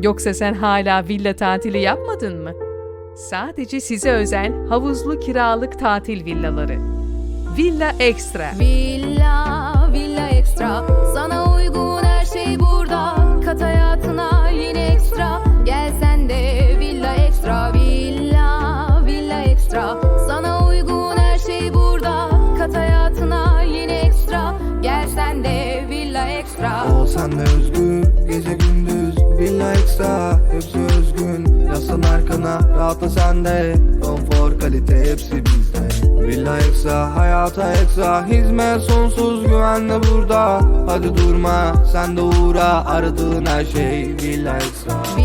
Yoksa sen hala villa tatili yapmadın mı? Sadece size özel havuzlu kiralık tatil villaları. Villa Extra. Villa, villa ekstra Sana uygun her şey burada. Kat hayatına yeni ekstra Gel sen de villa ekstra Villa, villa ekstra Sana uygun her şey burada. Kat hayatına yeni ekstra Gel sen de villa ekstra Ol sen de özgür Gece gündüz Ekstra Hepsi özgün Yaslan arkana Rahatla sen de. Konfor kalite hepsi bizde. Villa ekstra Hayata ekstra Hizmet sonsuz güvenle burada. Hadi durma Sen de uğra Aradığın her şey Villa Villa